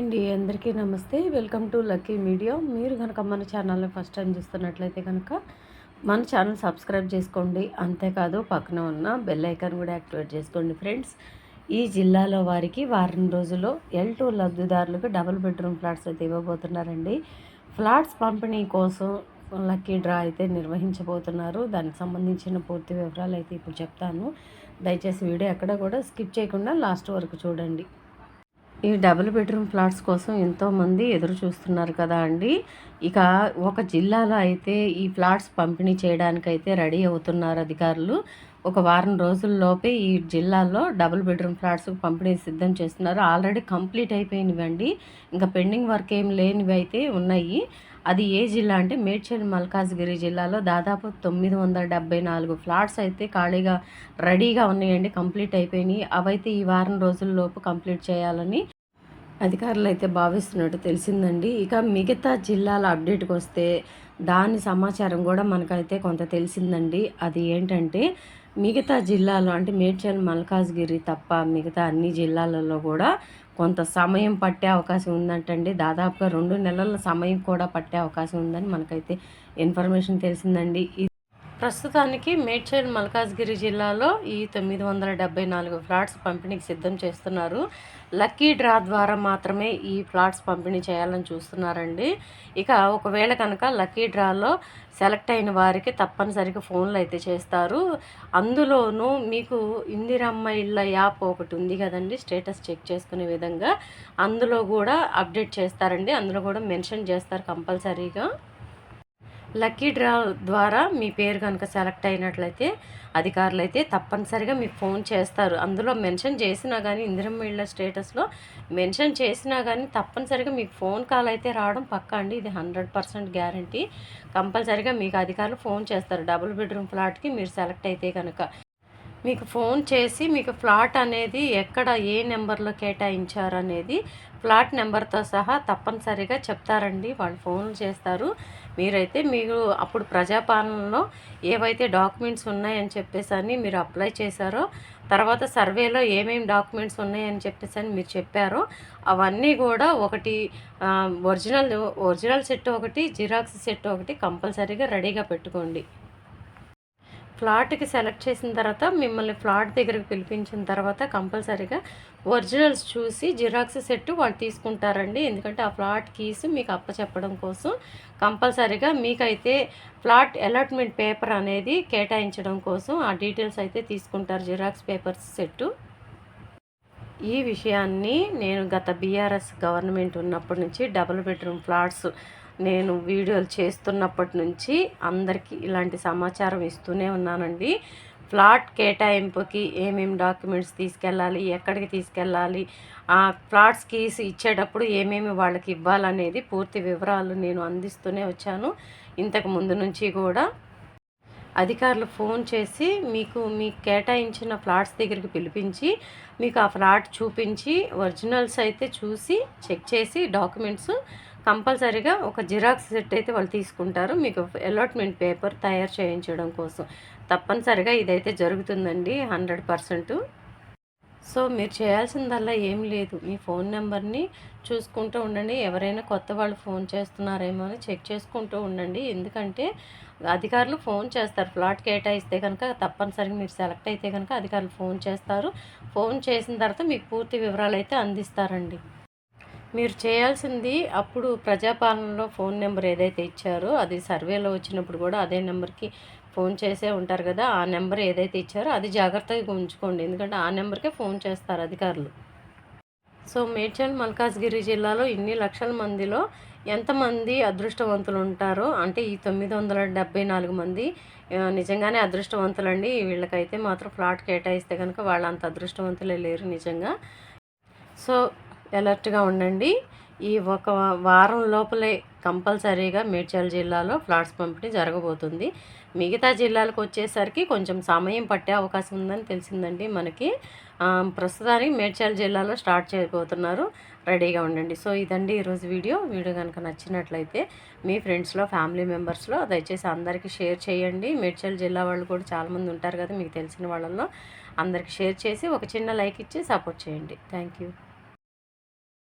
అండి అందరికీ నమస్తే. Welcome to lucky media. మీరు కనుక మన ఛానల్ని ఫస్ట్ టైం చూస్తున్నట్లయితే కనుక మన ఛానల్ సబ్స్క్రైబ్ చేసుకోండి. అంతేకాదు పక్కన ఉన్న బెల్ ఐకాన్ కూడా యాక్టివేట్ చేసుకోండి ఫ్రెండ్స్. ఈ జిల్లాలో వారికి వారం రోజుల్లో ఎల్ టూ లబ్ధిదారులకు డబుల్ బెడ్రూమ్ ఫ్లాట్స్ అయితే ఇవ్వబోతున్నారండి. ఫ్లాట్స్ పంపిణీ కోసం లక్కీ డ్రా అయితే నిర్వహించబోతున్నారు. దానికి సంబంధించిన పూర్తి వివరాలు అయితే ఇప్పుడు చెప్తాను. దయచేసి వీడియో ఎక్కడ కూడా స్కిప్ చేయకుండా లాస్ట్ వరకు చూడండి. ఈ డబుల్ బెడ్రూమ్ ఫ్లాట్స్ కోసం ఎంతోమంది ఎదురు చూస్తున్నారు కదా అండి. ఇక ఒక జిల్లాలో అయితే ఈ ఫ్లాట్స్ పంపిణీ చేయడానికైతే రెడీ అవుతున్నారు అధికారులు. ఒక వారం రోజుల్లోపే ఈ జిల్లాలో డబుల్ బెడ్రూమ్ ఫ్లాట్స్ పంపిణీ సిద్ధం చేస్తున్నారు. ఆల్రెడీ కంప్లీట్ అయిపోయినవండి. ఇంకా పెండింగ్ వర్క్ ఏం లేనివి అయితే ఉన్నాయి. అది ఏ జిల్లా అంటే మేడ్చల్ మల్కాజ్గిరి జిల్లాలో దాదాపు తొమ్మిది వందల డెబ్బై నాలుగు ఫ్లాట్స్ అయితే ఖాళీగా రెడీగా ఉన్నాయండి కంప్లీట్ అయిపోయినాయి. అవైతే ఈ వారం రోజుల్లోపు కంప్లీట్ చేయాలని అధికారులు అయితే భావిస్తున్నట్టు తెలిసిందండి. ఇక మిగతా జిల్లాల అప్డేట్కి వస్తే దాని సమాచారం కూడా మనకైతే కొంత తెలిసిందండి. అది ఏంటంటే మిగతా జిల్లాలో అంటే మేడ్చల్ మల్కాజ్గిరి తప్ప మిగతా అన్ని జిల్లాలలో కూడా కొంత సమయం పట్టే అవకాశం ఉందంటండి. దాదాపుగా రెండు నెలల సమయం కూడా పట్టే అవకాశం ఉందని మనకైతే ఇన్ఫర్మేషన్ తెలిసిందండి. ప్రస్తుతానికి మేడ్చల్ మల్కాజ్గిరి జిల్లాలో ఈ తొమ్మిది వందల డెబ్బై నాలుగు ఫ్లాట్స్ పంపిణీకి సిద్ధం చేస్తున్నారు. లక్కీ డ్రా ద్వారా మాత్రమే ఈ ఫ్లాట్స్ పంపిణీ చేయాలని చూస్తున్నారండి. ఇక ఒకవేళ కనుక లక్కీ డ్రాలో సెలెక్ట్ అయిన వారికి తప్పనిసరిగా ఫోన్లు అయితే చేస్తారు. అందులోనూ మీకు ఇందిరమ్మ ఇళ్ళ యాప్ ఒకటి ఉంది కదండి స్టేటస్ చెక్ చేసుకునే విధంగా. అందులో కూడా అప్డేట్ చేస్తారండి. అందులో కూడా మెన్షన్ చేస్తారు కంపల్సరీగా. లక్కీ డ్రా ద్వారా మీ పేరు కనుక సెలెక్ట్ అయినట్లయితే అధికారులు అయితే తప్పనిసరిగా మీకు ఫోన్ చేస్తారు. అందులో మెన్షన్ చేసినా కానీ ఇందిరమ్మ ఇళ్ళ స్టేటస్లో మెన్షన్ చేసినా కానీ తప్పనిసరిగా మీకు ఫోన్ కాల్ అయితే రావడం పక్కా అండి. ఇది హండ్రెడ్ పర్సెంట్ గ్యారంటీ. కంపల్సరిగా మీకు అధికారులు ఫోన్ చేస్తారు. డబుల్ బెడ్రూమ్ ఫ్లాట్కి మీరు సెలెక్ట్ అయితే కనుక. మీకు ఫోన్ చేసి మీకు ఫ్లాట్ అనేది ఎక్కడ ఏ నెంబర్లో కేటాయించారు అనేది ఫ్లాట్ నెంబర్తో సహా తప్పనిసరిగా చెప్తారండి. వాళ్ళు ఫోన్ చేస్తారు. మీరైతే మీరు అప్పుడు ప్రజాపాలనలో ఏవైతే డాక్యుమెంట్స్ ఉన్నాయని చెప్పేసి అని మీరు అప్లై చేశారో తర్వాత సర్వేలో ఏమేమి డాక్యుమెంట్స్ ఉన్నాయని చెప్పేసి అని మీరు చెప్పారో అవన్నీ కూడా ఒకటి ఒరిజినల్ ఒరిజినల్ సెట్ ఒకటి జిరాక్స్ సెట్ ఒకటి కంపల్సరీగా రెడీగా పెట్టుకోండి. ఫ్లాట్కి సెలెక్ట్ చేసిన తర్వాత మిమ్మల్ని ఫ్లాట్ దగ్గరకు పిలిపించిన తర్వాత కంపల్సరీగా ఒరిజినల్స్ చూసి జిరాక్స్ సెట్ వాళ్ళు తీసుకుంటారండి. ఎందుకంటే ఆ ఫ్లాట్ కీస్ మీకు అప్పచెప్పడం కోసం కంపల్సరీగా మీకైతే ఫ్లాట్ అలాట్మెంట్ పేపర్ అనేది కేటాయించడం కోసం ఆ డీటెయిల్స్ అయితే తీసుకుంటారు జిరాక్స్ పేపర్స్ సెట్టు. ఈ విషయాన్ని నేను గత బీఆర్ఎస్ గవర్నమెంట్ ఉన్నప్పటి నుంచి డబుల్ బెడ్రూమ్ ఫ్లాట్స్ నేను వీడియోలు చేస్తున్నప్పటి నుంచి అందరికీ ఇలాంటి సమాచారం ఇస్తూనే ఉన్నానండి. ఫ్లాట్ కేటాయింపుకి ఏమేమి డాక్యుమెంట్స్ తీసుకెళ్ళాలి ఎక్కడికి తీసుకెళ్ళాలి ఆ ఫ్లాట్స్ కీస్ ఇచ్చేటప్పుడు ఏమేమి వాళ్ళకి ఇవ్వాలనేది పూర్తి వివరాలు నేను అందిస్తూనే వచ్చాను. ఇంతకు ముందు నుంచి కూడా అధికారులు ఫోన్ చేసి మీకు మీకు కేటాయించిన ఫ్లాట్స్ దగ్గరికి పిలిపించి మీకు ఆ ఫ్లాట్ చూపించి ఒరిజినల్స్ అయితే చూసి చెక్ చేసి డాక్యుమెంట్స్ కంపల్సరీగా ఒక జిరాక్స్ సెట్ అయితే వాళ్ళు తీసుకుంటారు. మీకు అలాట్మెంట్ పేపర్ తయారు చేయించడం కోసం. తప్పనిసరిగా ఇదైతే జరుగుతుందండి హండ్రెడ్ పర్సెంట్. సో మీరు చేయాల్సిందల్లా ఏం లేదు. మీ ఫోన్ నెంబర్ని చూసుకుంటూ ఉండండి. ఎవరైనా కొత్త వాళ్ళు ఫోన్ చేస్తున్నారేమో అని చెక్ చేసుకుంటూ ఉండండి. ఎందుకంటే అధికారులు ఫోన్ చేస్తారు. ఫ్లాట్ కేటాయిస్తే కనుక తప్పనిసరిగా మీరు సెలెక్ట్ అయితే కనుక అధికారులు ఫోన్ చేస్తారు. ఫోన్ చేసిన తర్వాత మీకు పూర్తి వివరాలు అయితే అందిస్తారండి. మీరు చేయాల్సింది అప్పుడు ప్రజాపాలనలో ఫోన్ నెంబర్ ఏదైతే ఇచ్చారో అది సర్వేలో వచ్చినప్పుడు కూడా అదే నెంబర్కి ఫోన్ చేసే ఉంటారు కదా ఆ నెంబర్ ఏదైతే ఇచ్చారో అది జాగ్రత్తగా ఉంచుకోండి. ఎందుకంటే ఆ నెంబర్కే ఫోన్ చేస్తారు అధికారులు. సో మేడ్చల్ మల్కాజ్గిరి జిల్లాలో ఇన్ని లక్షల మందిలో ఎంతమంది అదృష్టవంతులు ఉంటారో అంటే ఈ తొమ్మిది వందల డెబ్బై నాలుగు మంది నిజంగానే అదృష్టవంతులండి. వీళ్ళకైతే మాత్రం ఫ్లాట్ కేటాయిస్తే కనుక వాళ్ళంత అదృష్టవంతులే లేరు నిజంగా. సో అలర్ట్గా ఉండండి. ఈ ఒక వారం లోపలే కంపల్సరీగా మేడ్చల్ జిల్లాలో ఫ్లాట్స్ పంపిణీ జరగబోతుంది. మిగతా జిల్లాలకు వచ్చేసరికి కొంచెం సమయం పట్టే అవకాశం ఉందని తెలిసిందండి మనకి. ప్రస్తుతానికి మేడ్చల్ జిల్లాలో స్టార్ట్ చేయబోతున్నారు. రెడీగా ఉండండి. సో ఇదండి ఈరోజు వీడియో. వీడియో కనుక నచ్చినట్లయితే మీ ఫ్రెండ్స్లో ఫ్యామిలీ మెంబర్స్లో దయచేసి అందరికీ షేర్ చేయండి. మేడ్చల్ జిల్లా వాళ్ళు కూడా చాలామంది ఉంటారు కదా మీకు తెలిసిన వాళ్ళల్లో అందరికీ షేర్ చేసి ఒక చిన్న లైక్ ఇచ్చి సపోర్ట్ చేయండి. Thank you.